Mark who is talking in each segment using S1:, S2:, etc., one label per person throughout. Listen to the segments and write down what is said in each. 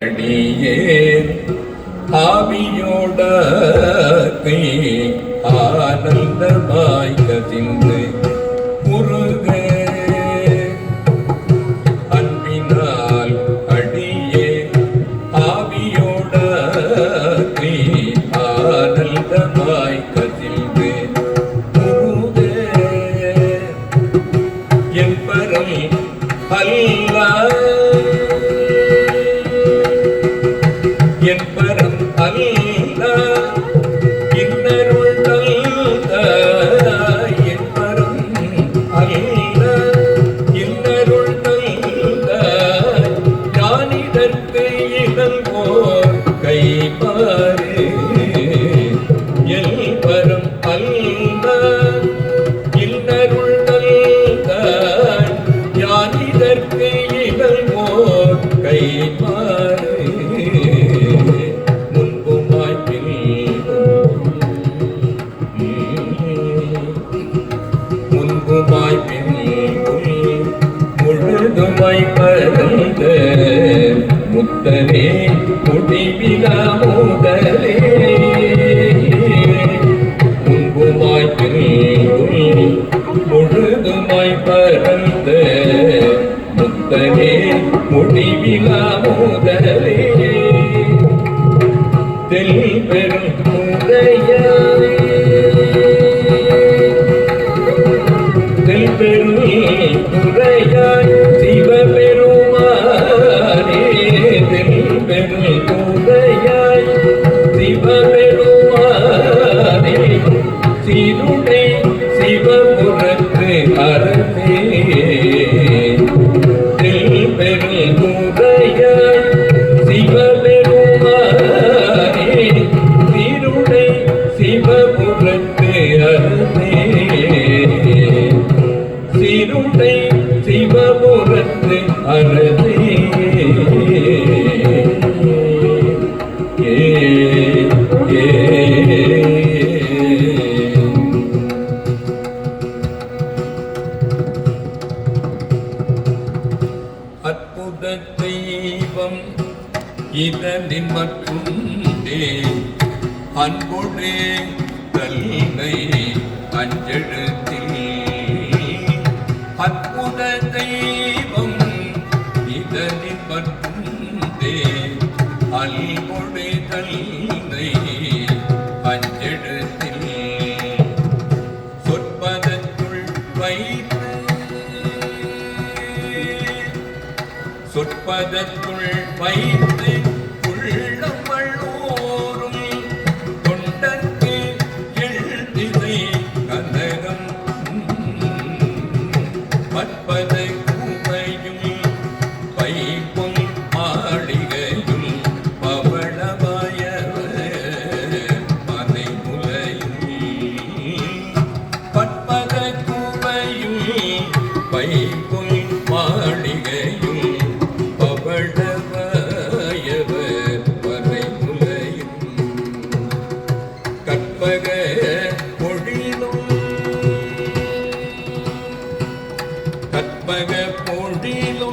S1: அடியே ஆவியோட கை முழுதுமாய் பரந்த முத்தனே முடிவிலா முதலே முன்புமாய் பெரும் முழு I'm Viva Mudra தெய்வம் இதனின் மற்றும் அன்புடே கல்லை அஞ்செழுத்தி. அமர்ந்தே அல் கொடு கல்லை அஞ்செடுத்தில் சொற்பதற்குள் வைத்து சொற்பதற்குள் வைத்து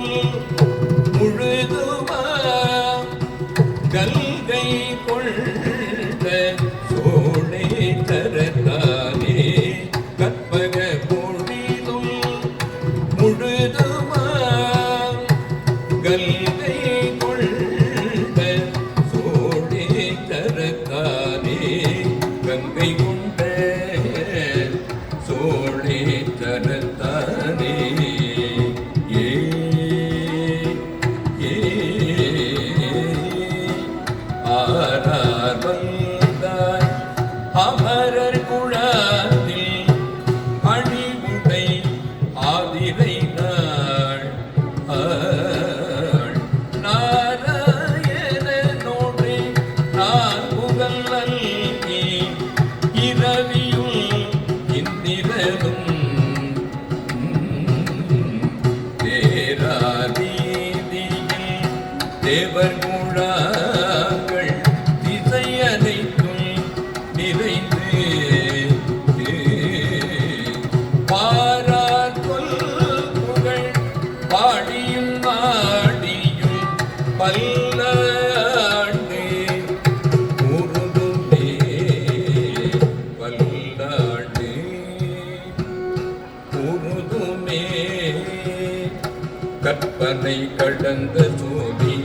S1: Thank you. அமர்ந்தாய் அமரர் குழத்தில் அணிவுடை ஆதிரை நாள் நாராயணனோடு நான் புகழ் நல்கி இரவியும் இந்திரனும். தேராதீதியில் தேவர் தன்னை கடந்த சோதி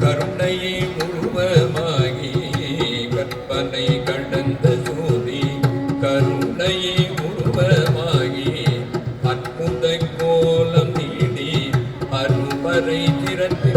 S1: கருணையை உருவமாகி கற்பனை கடந்த சோதி கருணையை உருவமாகி அற்புத கோலம் நீடி அருமறை திறந்து